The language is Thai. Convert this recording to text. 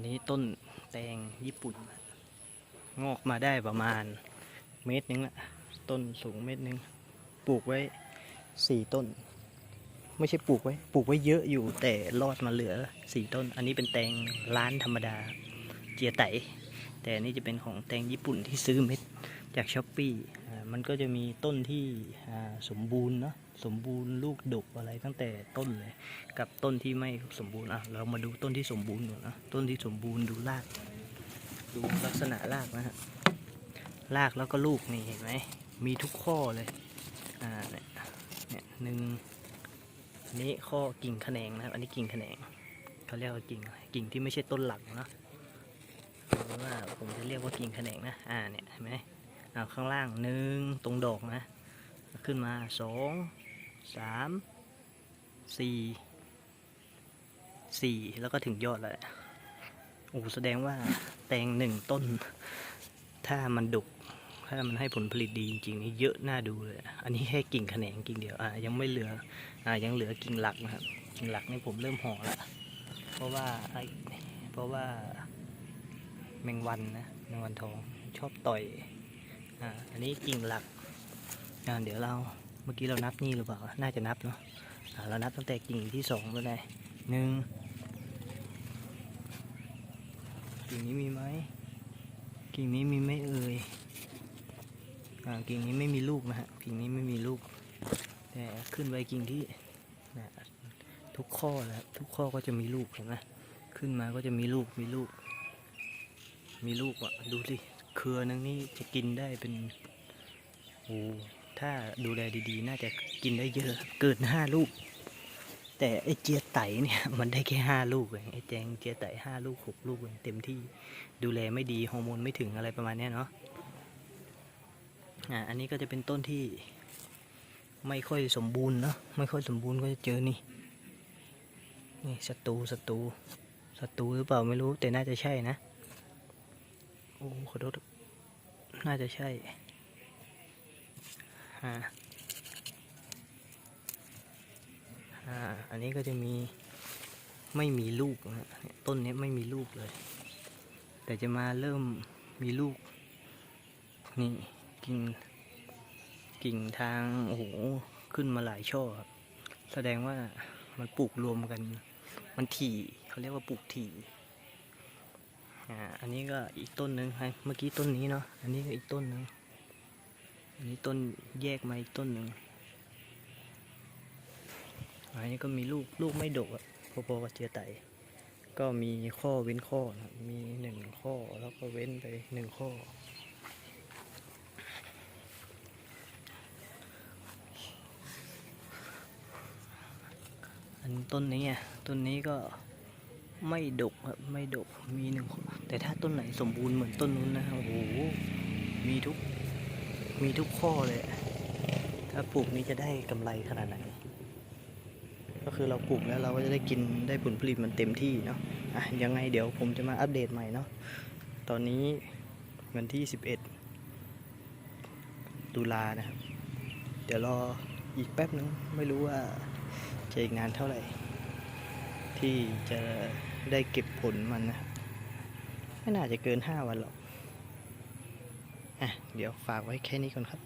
นนี้ต้นแตงญี่ปุ่น งอกมาได้ประมาณเมตรนึงละต้นสูงเมตรนึง ปลูกไว้สี่ต้น ไม่ใช่ปลูกไว้ ปลูกไว้เยอะอยู่แต่รอดมาเหลือสี่ต้น อันนี้เป็นแตงร้านธรรมดาเจียไต แต่อันนี่จะเป็นของแตงญี่ปุ่นที่ซื้อเม็ดจากช้อปปี้ มันก็จะมีต้นที่สมบูรณ์เนาะสมบูรณ์ลูกดกอะไรตั้งแต่ต้นเลย กับต้นที่ไม่สมบูรณ์อะเรามาดูต้นที่สมบูรณ์ก่อนนะต้นที่สมบูรณ์ดูราก ดูลักษณะรากนะฮะรากแล้วก็ลูกนี่เห็นไหมมีทุกข้อเลยอ่าเนี่ยเนี่ยหนึ่งอันนี้ข้อกิ่งแขนงนะครับ อันนี้กิ่งแขนงเขาเรียกว่ากิ่งอะไรกิ่งที่ไม่ใช่ต้นหลักเนาะหรือว่าผมจะเรียกว่ากิ่งแขนงนะอ่าเนี่ยเห็นไหม ข้างล่างหนึ่งตรงดอกนะ ขึ้นมาสองสามสี่สี่แล้วก็ถึงยอดแล้วโอ้แสดงว่าแตงหนึ่งต้น ถ้ามันดกถ้ามันให้ผลผลิตดีจริงๆนี่เยอะน่าดูเลย อันนี้แค่กิ่งแขนงกิ่งเดียวอะยังไม่เหลืออะยังเหลือกิ่งหลักนะครับกิ่งหลักนี่ผมเริ่มห่อแล้วเพราะว่าไอเพราะว่าแมงวันนะแมงวันทองชอบต่อย อ่าอันนี้กิ่งหลักอ่าเดี๋ยวเราเมื่อกี้เรานับนี่หรือเปล่า น่าจะนับเนาะอ่าเรานับตั้งแต่กิ่งที่สองไปเลยหนึ่งกิ่งนี้มีไหมกิ่งนี้มีไหมเอ่ยอ่ากิ่งนี้ไม่มีลูกนะฮะกิ่งนี้ไม่มีลูก แต่ขึ้นไปกิ่งที่นะทุกข้อแล้วทุกข้อก็จะมีลูกเห็นไหมขึ้นมาก็จะมีลูกมีลูก มีลูกอะดูสิ เครือนึงนี่จะกินได้เป็นโอ้ถ้าดูแลดีๆ น่าจะกินได้เยอะเกินห้าลูก แต่ไอเจียไตเนี่ยมันได้แค่ห้าลูกเองไอแจงเจียไตห้าลูกหกลูกเองเต็มที่ดูแลไม่ดีฮอร์โมนไม่ถึงอะไรประมาณนี้เนาะอ่าอันนี้ก็จะเป็นต้นที่ไม่ค่อยสมบูรณ์เนาะไม่ค่อยสมบูรณ์ก็จะเจอนี่นี่ศัตรูศัตรูศัตรูหรือเปล่าไม่รู้แต่น่าจะใช่นะ โอ้ขอโทษน่าจะใช่อ่าอ่าอันนี้ก็จะมีไม่มีลูกนะต้นนี้ไม่มีลูกเลย แต่จะมาเริ่มมีลูก นี่กิ่งกิ่งทาง โอ้โห ขึ้นมาหลายช่อครับแสดงว่ามันปลูกรวมกัน มันถี่เขาเรียกว่าปลูกถี่ อ่าอันนี้ก็อีกต้นหนึ่งให้เมื่อกี้ต้นนี้เนาะอันนี้ก็อีกต้นหนึ่งอันนี้ต้นแยกมาอีกต้นหนึ่งอันนี้ก็มีลูกลูกไม่ดกอะพอๆกับเจียไตก็มีข้อเว้นข้อนะมีหนึ่งข้อแล้วก็เว้นไปหนึ่งข้อ อันต้นนี้อะต้นนี้ก็ ไม่ดกครับไม่ดกมีหนึ่งแต่ถ้าต้นไหนสมบูรณ์เหมือนต้นนู้นนะโอ้โหมีทุกมีทุกข้อเลย ถ้าปลูกนี้จะได้กำไรขนาดไหน ก็คือเราปลูกแล้วเราก็จะได้กินได้ผลผลิตมันเต็มที่เนาะอะยังไงเดี๋ยวผมจะมาอัปเดตใหม่เนาะตอนนี้วันที่ 11 ตุลานะครับ เดี๋ยวรออีกแป๊บนึงไม่รู้ว่าจะอีกนานเท่าไหร่ ที่จะ ได้เก็บผลมันนะ ไม่น่าจะเกินห้าวันหรอกอะเดี๋ยวฝากไว้แค่นี้ก่อนครับ